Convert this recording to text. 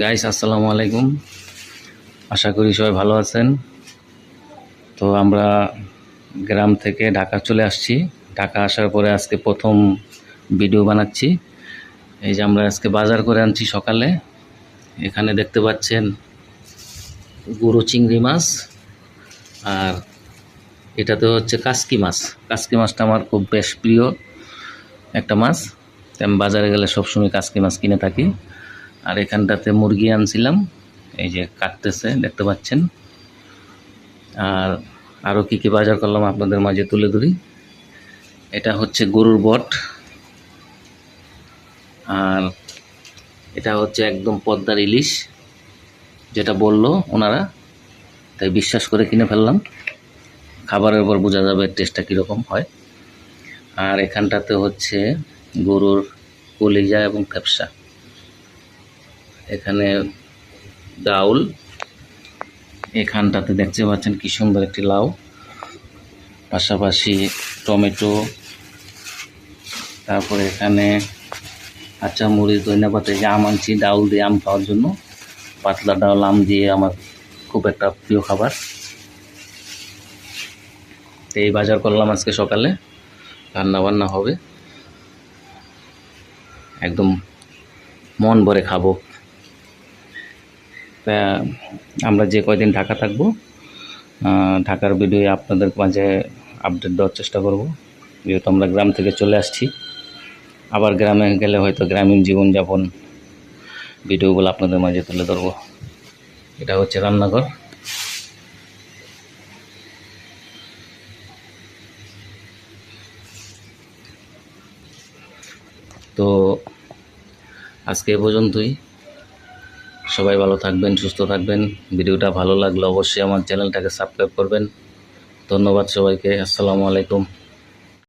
Guys আসসালামু আলাইকুম। আশা করি সবাই ভালো আছেন। তো আমরা গ্রাম থেকে ঢাকা চলে আসছি। ঢাকা আসার পরে আজকে প্রথম ভিডিও বানাচ্ছি। এই যে আমরা আজকে বাজার করে আনছি সকালে। এখানে দেখতে পাচ্ছেন গুঁড়ো চিংড়ি মাছ আর এটাতে হচ্ছে কাসকি মাছ। কাসকি মাছটা আমার খুব বেশ প্রিয় একটা মাছ। আমি বাজারে গেলে সবসময় কাসকি মাছ কিনে থাকি। আর এখানটাতে মুরগি আনছিলাম। এই যে কাটতেছে, দেখতে পাচ্ছেন। আর আরও কী কী বাজার করলাম আপনাদের মাঝে তুলে ধরি। এটা হচ্ছে গরুর বট। আর এটা হচ্ছে একদম পদ্মার ইলিশ, যেটা বলল ওনারা। তাই বিশ্বাস করে কিনে ফেললাম। খাবারের পর বোঝা যাবে টেস্টটা কীরকম হয়। আর এখানটাতে হচ্ছে গরুর কলিজা এবং ফ্যাপসা। এখানে ডাউল। এখানটাতে দেখতে পাচ্ছেন কি সুন্দর একটি লাউ। পাশাপাশি টমেটো। তারপরে এখানে আচ্ছা মরিচ, ধনিয়া পাতা যে আম আনছি, ডাউল দিয়ে আম খাওয়ার জন্য। পাতলা ডাউল, আম দিয়ে আমার খুব একটা প্রিয় খাবার। তো এই বাজার করলাম আজকে সকালে। রান্না বান্না হবে। একদম মন ভরে খাব। আমরা যে কয়দিন ঢাকা থাকব ঢাকার ভিডিও আপনাদের মাঝে আপডেট দেওয়ার চেষ্টা করব। যেহেতু আমরা গ্রাম থেকে চলে আসছি, আবার গ্রামে গেলে হয়তো গ্রামীণ জীবনযাপন ভিডিওগুলো আপনাদের মাঝে তুলে ধরবো। এটা হচ্ছে রান্নাঘর। তো আজকে এ পর্যন্তই। সবাই ভালো থাকবেন, সুস্থ থাকবেন। ভিডিওটা ভালো লাগলে অবশ্যই আমার চ্যানেলটাকে সাবস্ক্রাইব করবেন। ধন্যবাদ সবাইকে, আসসালামু আলাইকুম।